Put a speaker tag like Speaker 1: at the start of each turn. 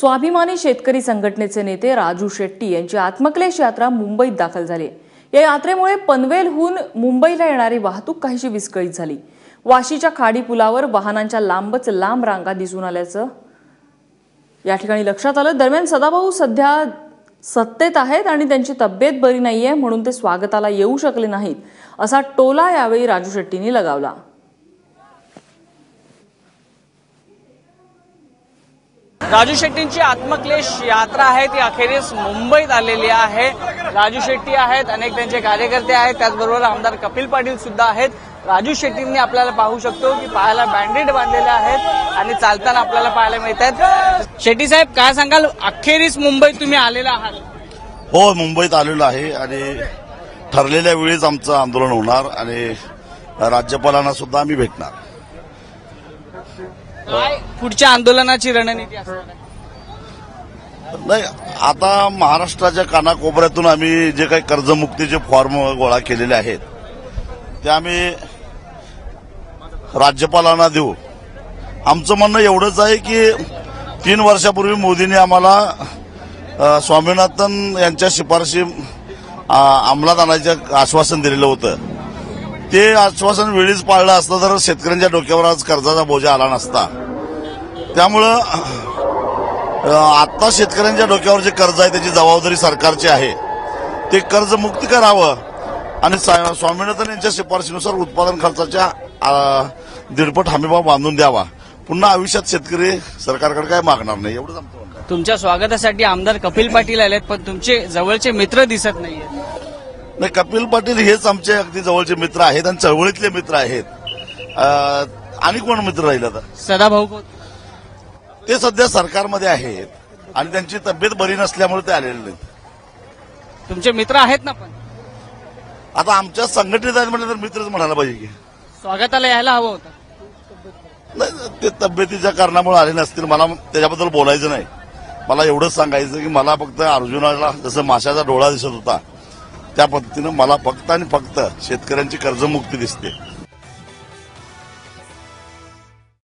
Speaker 1: स्वाभिमानी शेतकरी संघटनेचे नेते राजू शेट्टी यांची आत्मक्लेश यात्रा मुंबईत दाखल झाली. या यात्रेमुळे पनवेलहून मुंबईला येणारी वाहतूक काहीशी विस्कळीत झाली. वाशीच्या खाडी पुलावर वाहनांच्या लांबच लांब रांगा दिसून आल्याचं या ठिकाणी लक्षात आलं. दरम्यान सदाभाऊ सध्या सत्तेत आहेत आणि त्यांची तब्येत बरी नाहीये म्हणून ते स्वागताला येऊ शकले नाहीत असा टोला यावेळी राजू शेट्टींनी लगावला.
Speaker 2: राजू शेट्टींची आत्मक्लेश यात्रा आहे. ती अखेरीस मुंबईत आलेली आहे. राजू शेट्टी आहेत अनेक त्यांचे कार्यकर्ते आहेत. त्याचबरोबर आमदार कपिल पाटील सुद्धा आहेत. राजू शेट्टींनी आपल्याला पाहू शकतो की पायाला बँडेड बांधलेले आहेत आणि चालताना आपल्याला पाहायला मिळत आहेत. शेट्टी साहेब काय सांगाल? अखेरीस मुंबईत तुम्ही आलेला आहात.
Speaker 3: हो मुंबईत आलेलो आहे आणि ठरलेल्या वेळीच आमचं आंदोलन होणार आणि राज्यपालांना सुद्धा आम्ही भेटणार.
Speaker 2: काय पुढच्या आंदोलनाची रणनीती असणार आहे?
Speaker 3: नाही आता महाराष्ट्राच्या कानाकोपऱ्यातून आम्ही जे काही कर्जमुक्तीचे फॉर्म गोळा केलेले आहेत ते आम्ही राज्यपालांना देऊ. आमचं म्हणणं एवढंच आहे की तीन वर्षापूर्वी मोदींनी आम्हाला अ, स्वामीनाथन यांच्या शिफारशी अ, अंमलात आणायचं आश्वासन दिलेलं होतं. ते आश्वासन वेळीच पाळलं असतं तर शेतकऱ्यांच्या डोक्यावर आज कर्जाचा बोजा आला नसता. त्यामुळं आत्ता आता शेतकऱ्यांच्या डोक्यावर जे कर्ज आहे त्याची जबाबदारी सरकारची आहे. ते कर्ज मुक्त करावं आणि स्वामीनाथन यांच्या शिफारशीनुसार उत्पादन खर्चाच्या दीडपट हमीभाव बांधून द्यावा. पुन्हा आयुष्यात शेतकरी सरकारकडे काय मागणार नाही एवढंच आमचं
Speaker 2: तुमच्या स्वागतासाठी आमदार कपिल पाटील आलेत पण तुमचे जवळचे मित्र दिसत नाहीये
Speaker 3: नाही कपिल पाटील हेच आमचे अगदी जवळचे मित्र आहेत आणि चळवळीतले मित्र आहेत. आणि कोण मित्र राहील आता?
Speaker 2: सदाभाऊ कोण?
Speaker 3: ते सध्या सरकारमध्ये आहेत आणि त्यांची तब्येत बरी नसल्यामुळे ते आलेले नाहीत.
Speaker 2: तुमचे मित्र आहेत ना पण?
Speaker 3: आता आमच्या संघटनेत आहेत म्हटलं तर मित्रच म्हणायला पाहिजे की.
Speaker 2: स्वागताला यायला हवं होतं.
Speaker 3: नाही ते तब्येतीच्या कारणामुळे आले नसतील. मला त्याच्याबद्दल बोलायचं नाही. मला एवढंच सांगायचं की मला फक्त अर्जुनाला जसं माशाचा डोळा दिसत होता त्या पद्धतीनं मला फक्त आणि फक्त शेतकऱ्यांची कर्जमुक्ती दिसते.